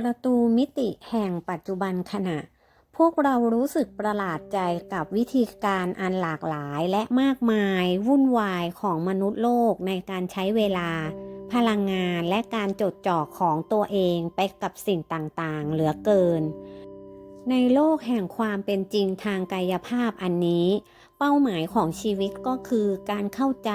ประตูมิติแห่งปัจจุบันขณะ พวกเรารู้สึกประหลาดใจกับวิธีการอันหลากหลายและมากมาย วุ่นวายของมนุษย์โลกในการใช้เวลา พลังงานและการจดจ่อของตัวเองไปกับสิ่งต่างๆ เหลือเกิน ในโลกแห่งความเป็นจริงทางกายภาพอันนี้ เป้าหมายของชีวิตก็คือการเข้าใจ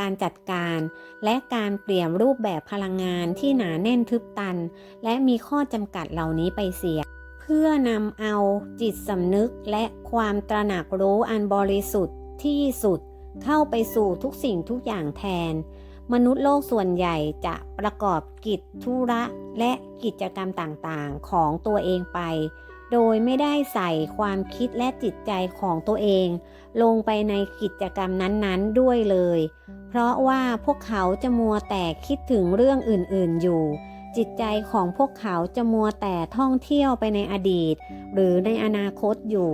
การจัดการ และการเปลี่ยนรูปแบบพลังงานที่หนาแน่นทึบตัน และมีข้อจำกัดเหล่านี้ไปเสีย เพื่อนำเอาจิตสำนึกและความตระหนักรู้อันบริสุทธิ์ที่สุดเข้าไปสู่ทุกสิ่งทุกอย่างแทน มนุษย์โลกส่วนใหญ่จะประกอบกิจธุระและกิจกรรมต่างๆ ของตัวเองไป โดยไม่ได้ใส่ความคิดและจิตใจของตัวเอง ลงไปในกิจกรรมนั้นๆด้วยเลย เพราะว่าพวกเขาจะมัวแต่คิดถึงเรื่องอื่นๆอยู่ จิตใจของพวกเขาจะมัวแต่ท่องเที่ยวไปในอดีต หรือในอนาคตอยู่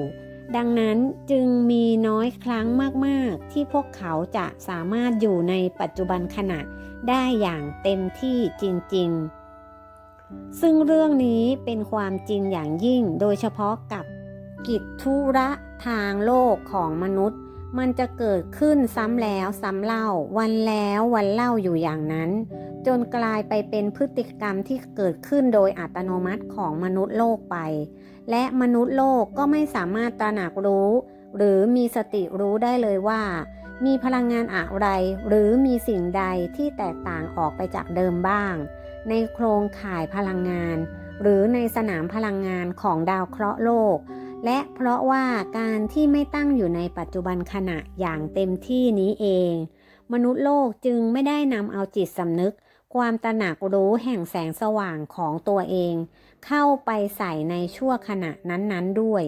ดังนั้นจึงมีน้อยครั้งมากๆ ที่พวกเขาจะสามารถอยู่ในปัจจุบันขณะได้อย่างเต็มที่จริง ๆ ซึ่งเรื่องนี้เป็นความจริงอย่างยิ่งโดยเฉพาะกับกิจธุระทางโลกของมนุษย์ มันจะเกิดขึ้นซ้ำแล้วซ้ำเล่า วันแล้ววันเล่าอยู่อย่างนั้น จนกลายไปเป็นพฤติกรรมที่เกิดขึ้นโดยอัตโนมัติของมนุษย์โลกไป และมนุษย์โลกก็ไม่สามารถตระหนักรู้ หรือมีสติรู้ได้เลยว่า มีพลังงานอะไร หรือมีสิ่งใดที่แตกต่างออกไปจากเดิมบ้าง ในโครงข่ายพลังงาน หรือในสนามพลังงานของดาวเคราะห์โลก และเพราะว่าการที่ไม่ตั้งอยู่ในปัจจุบันขณะอย่างเต็มที่นี้เอง มนุษย์โลกจึงไม่ได้นำเอาจิตสำนึก ความตระหนักรู้แห่งแสงสว่างของตัวเอง เข้าไปใส่ในชั่วขณะนั้นๆด้วย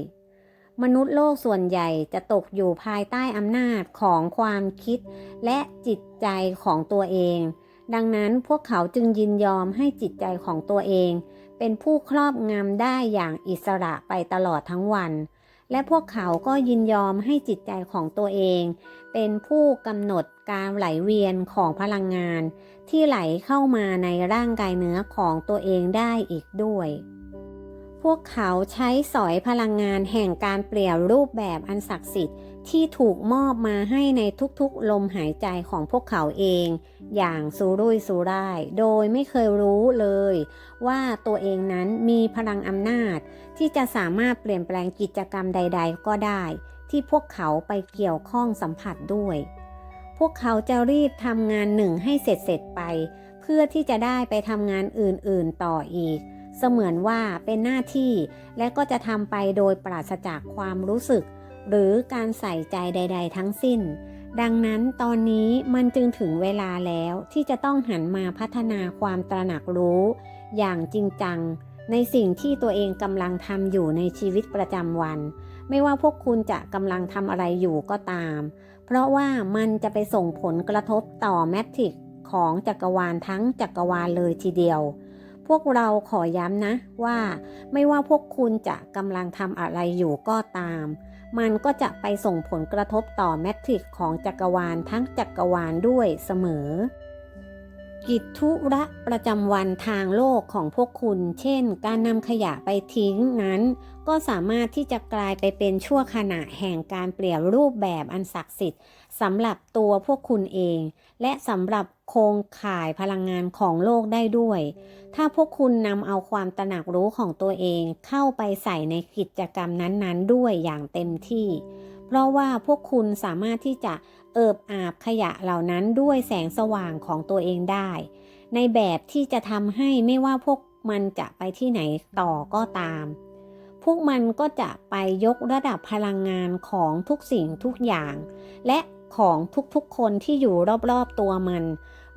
มนุษย์โลกส่วนใหญ่จะตกอยู่ภายใต้อำนาจของความคิด และจิตใจของตัวเอง ดังนั้นพวกเขาจึงยินยอมให้จิตใจของตัวเอง เป็นผู้ครอบงำได้อย่างอิสระไปตลอดทั้งวัน และพวกเขาก็ยินยอมให้จิตใจของตัวเอง เป็นผู้กำหนดการไหลเวียนของพลังงาน ที่ไหลเข้ามาในร่างกายเนื้อของตัวเองได้อีกด้วยพวกเขาใช้สอยพลังงานแห่งการเปลี่ยนรูปแบบอันศักดิ์สิทธิ์ ที่ถูกมอบมาให้ในทุกๆ ลมหายใจของพวกเขาเอง อย่างสุรุ่ยสุร่าย โดยไม่เคยรู้เลย ว่าตัวเองนั้นมีพลังอำนาจ ที่จะสามารถเปลี่ยนแปลงกิจกรรมใด ๆ ก็ได้ ที่พวกเขาไปเกี่ยวข้องสัมผัสด้วย พวกเขาจะรีบทำงานหนึ่งให้เสร็จๆไป เพื่อที่จะได้ไปทำงานอื่นๆต่ออีก เสมือนว่าเป็นหน้าที่ และก็จะทำไปโดยปราศจากความรู้สึก หรือการใส่ใจใด ๆ ทั้งสิ้น ดังนั้นตอนนี้มันจึงถึงเวลาแล้วที่จะต้องหันมาพัฒนาความตระหนักรู้ อย่างจริงจัง ในสิ่งที่ตัวเองกำลังทำอยู่ในชีวิตประจำวัน ไม่ว่าพวกคุณจะกำลังทำอะไรอยู่ก็ตาม เพราะว่ามันจะไปส่งผลกระทบต่อแมทริกของจักรวาลทั้งจักรวาลเลยทีเดียวพวกเราขอย้ำนะว่า ไม่ว่าพวกคุณจะกำลังทำอะไรอยู่ก็ตาม มันก็จะไปส่งผลกระทบต่อแมทริกของจักรวาลทั้งจักรวาลด้วยเสมอ กิจธุระประจำวันทางโลกของพวกคุณ เช่น การนำขยะไปทิ้งนั้น ก็สามารถที่จะกลายไปเป็นชั่วขณะแห่งการเปลี่ยนรูปแบบอันศักดิ์สิทธิ์สำหรับตัวพวกคุณเอง และสำหรับโครงข่ายพลังงานของโลกได้ด้วย ถ้าพวกคุณนำเอาความตระหนักรู้ของตัวเองเข้าไปใส่ในกิจกรรมนั้นๆ ด้วยอย่างเต็มที่ เพราะว่าพวกคุณสามารถที่จะ เอิบอาบขยะเหล่านั้นด้วยแสงสว่างของตัวเองได้ ในแบบที่จะทำให้ไม่ว่าพวกมันจะไปที่ไหนต่อก็ตาม พวกมันก็จะไปยกระดับพลังงานของทุกสิ่งทุกอย่าง และของทุกๆคนที่อยู่รอบๆตัวมัน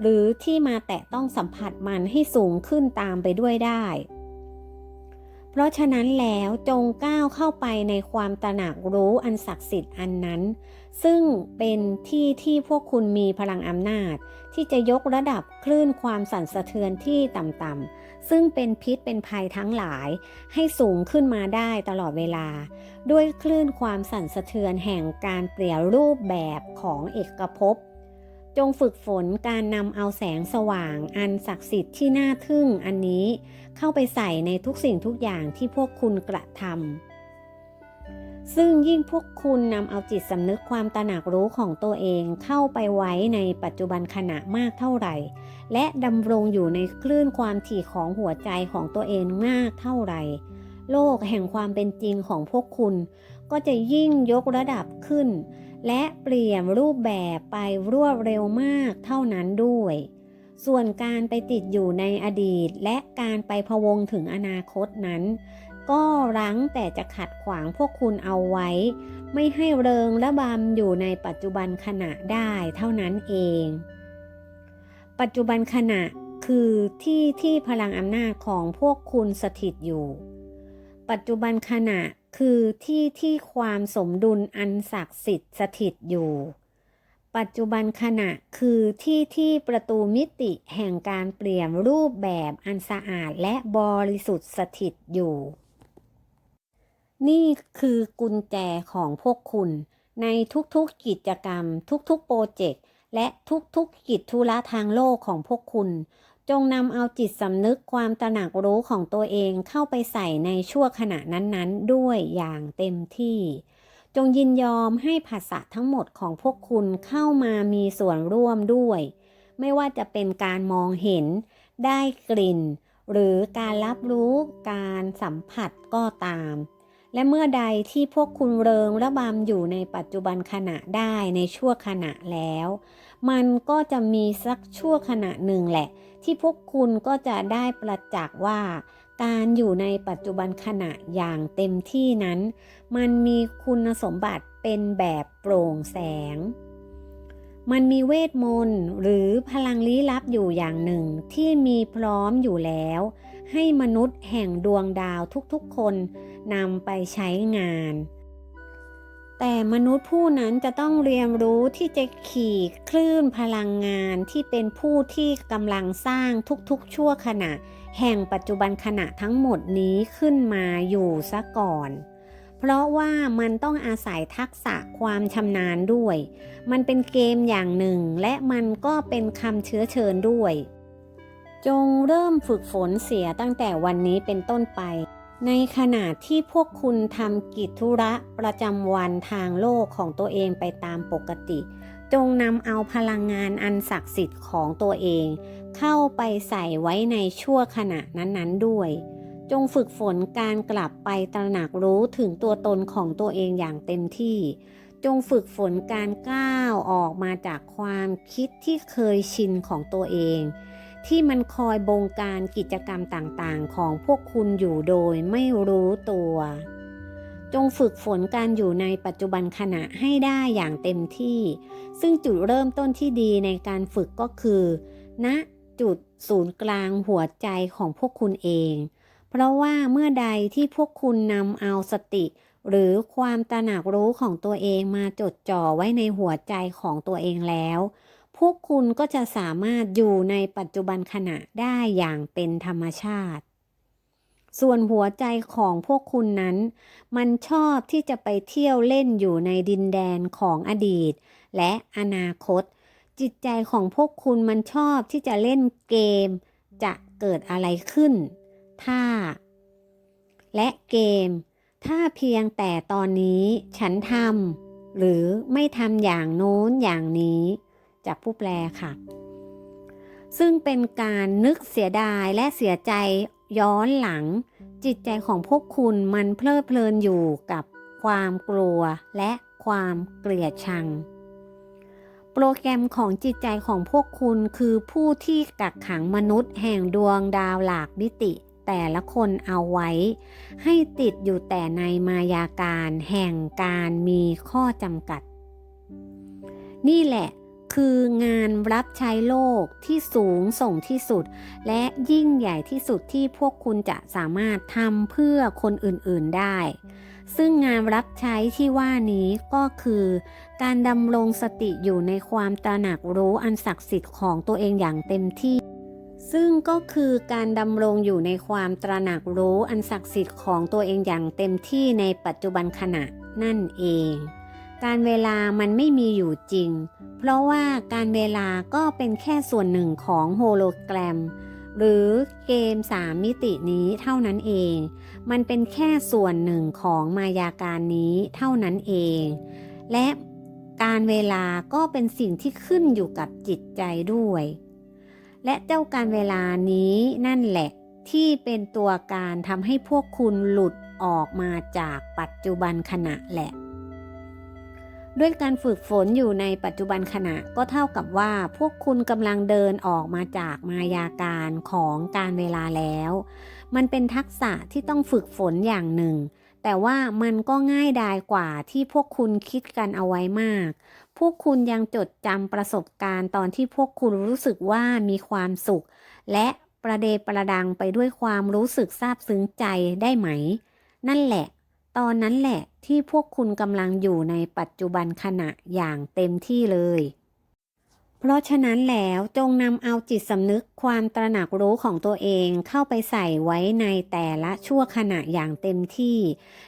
หรือที่มาแตะต้องสัมผัสมันให้สูงขึ้นตามไปด้วยได้ เพราะฉะนั้นแล้วจงก้าวเข้าไปในความตระหนักรู้อันศักดิ์สิทธิ์อันนั้น ซึ่งเป็นที่ที่พวกคุณมีพลังอำนาจ ที่จะยกระดับคลื่นความสั่นสะเทือนที่ต่ำๆซึ่งเป็นพิษเป็นภัยทั้งหลาย ให้สูงขึ้นมาได้ตลอดเวลา ด้วยคลื่นความสั่นสะเทือนแห่งการเปลี่ยนรูปแบบของเอกภพจงฝึกฝนการนำเอาแสงสว่างอันศักดิ์สิทธิ์ที่น่าทึ่งอันนี้ เข้าไปใส่ในทุกสิ่งทุกอย่างที่พวกคุณกระทำ ซึ่งยิ่งพวกคุณนำเอาจิตสำนึกความตระหนักรู้ของตัวเองเข้าไปไว้ในปัจจุบันขณะมากเท่าไหร่ และดำรงอยู่ในคลื่นความถี่ของหัวใจของตัวเองมากเท่าไหร่ โลกแห่งความเป็นจริงของพวกคุณ ก็จะยิ่งยกระดับขึ้น และเปลี่ยนรูปแบบไปรวดเร็วมากเท่านั้นด้วย ส่วนการไปติดอยู่ในอดีตและการไปพะวงถึงอนาคตนั้น ก็รั้งแต่จะขัดขวางพวกคุณเอาไว้ ไม่ให้เริงระบำอยู่ในปัจจุบันขณะได้เท่านั้นเอง ปัจจุบันขณะคือที่ที่พลังอำนาจของพวกคุณสถิตอยู่ ปัจจุบันขณะคือที่ที่ความสมดุลอันศักดิ์สิทธิ์สถิตอยู่ ปัจจุบันขณะคือที่ที่ประตูมิติแห่งการเปลี่ยนรูปแบบอันสะอาดและบริสุทธิ์สถิตอยู่ นี่คือกุญแจของพวกคุณ ในทุกๆกิจกรรม ทุกๆโปรเจกต์และทุกๆกิจธุระทางโลกของพวกคุณ จงนำเอาจิตสำนึกความตระหนักรู้ของตัวเองเข้าไปใส่ในชั่วขณะนั้นๆ ด้วยอย่างเต็มที่ จงยินยอมให้ภาษาทั้งหมดของพวกคุณเข้ามามีส่วนร่วมด้วย ไม่ว่าจะเป็นการมองเห็น ได้กลิ่น หรือการรับรู้การสัมผัสก็ตาม และเมื่อใดที่พวกคุณเริงระบำอยู่ในปัจจุบันขณะได้ในชั่วขณะแล้ว มันก็จะมีสักชั่วขณะหนึ่งแหละ ที่พวกคุณก็จะได้ประจักษ์ว่า การอยู่ในปัจจุบันขณะอย่างเต็มที่นั้น มันมีคุณสมบัติเป็นแบบโปร่งแสง มันมีเวทมนต์หรือพลังลี้ลับอยู่อย่างหนึ่งที่มีพร้อมอยู่แล้ว ให้มนุษย์แห่งดวงดาวทุกๆคน นำไปใช้งาน แต่มนุษย์ผู้นั้นจะต้องเรียนรู้ที่จะขี่คลื่นพลังงานที่เป็นผู้ที่กำลังสร้างทุกๆ ชั่วขณะ แห่งปัจจุบันขณะทั้งหมดนี้ขึ้นมาอยู่ซะก่อนเพราะว่ามันต้องอาศัยทักษะความชำนาญด้วย มันเป็นเกมอย่างหนึ่ง และมันก็เป็นคำเชื้อเชิญด้วย จงเริ่มฝึกฝนเสียตั้งแต่วันนี้เป็นต้นไป ในขณะที่พวกคุณทำกิจธุระประจำวันทางโลกของตัวเองไปตามปกติ จงนำเอาพลังงานอันศักดิ์สิทธิ์ของตัวเอง เข้าไปใส่ไว้ในชั่วขณะนั้นๆด้วย จงฝึกฝนการกลับไปตระหนักรู้ถึงตัวตนของตัวเองอย่างเต็มที่ จงฝึกฝนการก้าวออกมาจากความคิดที่เคยชินของตัวเอง ที่มันคอยบงการกิจกรรมต่างๆ ของพวกคุณอยู่โดยไม่รู้ตัว จงฝึกฝนการอยู่ในปัจจุบันขณะให้ได้อย่างเต็มที่ ซึ่งจุดเริ่มต้นที่ดีในการฝึกก็คือณจุดศูนย์กลางหัวใจของพวกคุณเอง เพราะว่าเมื่อใดที่พวกคุณนำเอาสติ หรือความตระหนักรู้ของตัวเองมาจดจ่อไว้ในหัวใจของตัวเองแล้ว พวกคุณก็จะสามารถอยู่ในปัจจุบันขณะได้อย่างเป็นธรรมชาติ ส่วนหัวใจของพวกคุณนั้น มันชอบที่จะไปเที่ยวเล่นอยู่ในดินแดนของอดีต และอนาคต จิตใจของพวกคุณมันชอบที่จะเล่นเกม จะเกิดอะไรขึ้น ถ้า และเกม ถ้าเพียงแต่ตอนนี้ฉันทำหรือไม่ทำอย่างโน้นอย่างนี้ จากผู้แปลค่ะ ซึ่งเป็นการนึกเสียดายและเสียใจย้อนหลัง จิตใจของพวกคุณมันเพลิดเพลินอยู่กับความกลัวและความเกลียดชัง โปรแกรมของจิตใจของพวกคุณคือผู้ที่กักขังมนุษย์แห่งดวงดาวหลากมิติแต่ละคนเอาไว้ ให้ติดอยู่แต่ในมายาการแห่งการมีข้อจำกัด นี่แหละ คืองานรับใช้โลกที่สูงส่งที่สุด และยิ่งใหญ่ที่สุดที่พวกคุณจะสามารถทำเพื่อคนอื่นๆได้ ซึ่งงานรับใช้ที่ว่านี้ก็คือ การดำรงสติอยู่ในความตระหนักรู้อันศักดิ์สิทธิ์ของตัวเองอย่างเต็มที่ซึ่งก็คือการดำรงอยู่ในความตระหนักรู้อันศักดิ์สิทธิ์ของตัวเองอย่างเต็มที่ในปัจจุบันขณะนั่นเอง การเวลามันไม่มีอยู่จริง เพราะว่าการเวลาก็เป็นแค่ส่วนหนึ่งของโฮโลแกรม หรือเกม3มิตินี้เท่านั้นเอง มันเป็นแค่ส่วนหนึ่งของมายาการนี้เท่านั้นเอง และการเวลาก็เป็นสิ่งที่ขึ้นอยู่กับจิตใจด้วย และเจ้าการเวลานี้นั่นแหละ ที่เป็นตัวการทำให้พวกคุณหลุดออกมาจากปัจจุบันขณะแหละ ด้วยการฝึกฝนอยู่ในปัจจุบันขณะก็เท่ากับว่าพวกคุณกำลังเดินออกมาจากมายาการของการเวลาแล้ว มันเป็นทักษะที่ต้องฝึกฝนอย่างหนึ่ง แต่ว่ามันก็ง่ายดายกว่าที่พวกคุณคิดกันเอาไว้มาก พวกคุณยังจดจำประสบการณ์ตอนที่พวกคุณรู้สึกว่ามีความสุข และประเดประดังไปด้วยความรู้สึกซาบซึ้งใจได้ไหม นั่นแหละ ตอนนั้นแหละที่พวกคุณกำลังอยู่ในปัจจุบันขณะอย่างเต็มที่เลย เพราะฉะนั้นแล้วจงนำเอาจิตสำนึกความตระหนักรู้ของตัวเองเข้าไปใส่ไว้ในแต่ละชั่วขณะอย่างเต็มที่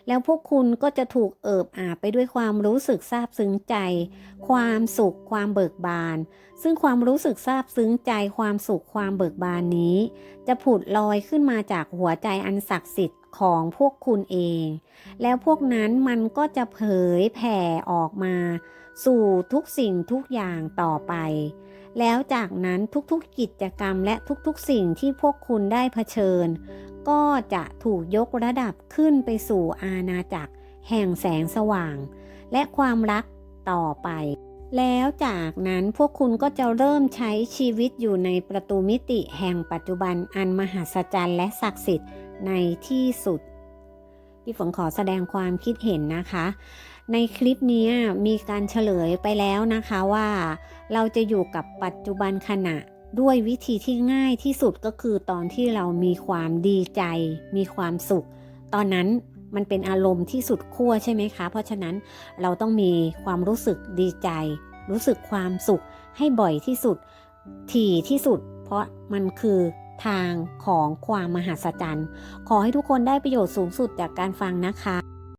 แล้วพวกคุณก็จะถูกเอิบอาบไปด้วยความรู้สึกซาบซึ้งใจ ความสุขความเบิกบาน ซึ่งความรู้สึกซาบซึ้งใจความสุขความเบิกบานนี้ จะผุดลอยขึ้นมาจากหัวใจอันศักดิ์สิทธิ์ ของพวกคุณเอง แล้วพวกนั้นมันก็จะเผยแผ่ออกมา สู่ทุกสิ่งทุกอย่างต่อไป แล้วจากนั้นทุกๆกิจกรรมและทุกๆสิ่งที่พวกคุณได้เผชิญ ก็จะถูกยกระดับขึ้นไปสู่อาณาจักร แห่งแสงสว่าง และความรักต่อไป แล้วจากนั้นพวกคุณก็จะเริ่มใช้ชีวิตอยู่ในประตูมิติแห่งปัจจุบันอันมหัศจรรย์และศักดิ์สิทธิ์ในที่สุด พี่ฝนขอแสดงความคิดเห็นนะคะ ในคลิปนี้มีการเฉลยไปแล้วนะคะว่า เราจะอยู่กับปัจจุบันขณะด้วยวิธีที่ง่ายที่สุดก็คือตอนที่เรามีความดีใจ มีความสุข ตอนนั้น มันเป็นอารมณ์ที่สุดขั้วใช่ไหมคะ เพราะฉะนั้นเราต้องมีความรู้สึกดีใจ รู้สึกความสุขให้บ่อยที่สุด ถี่ที่สุด เพราะมันคือทางของความมหัศจรรย์ ขอให้ทุกคนได้ประโยชน์สูงสุดจากการฟังนะคะ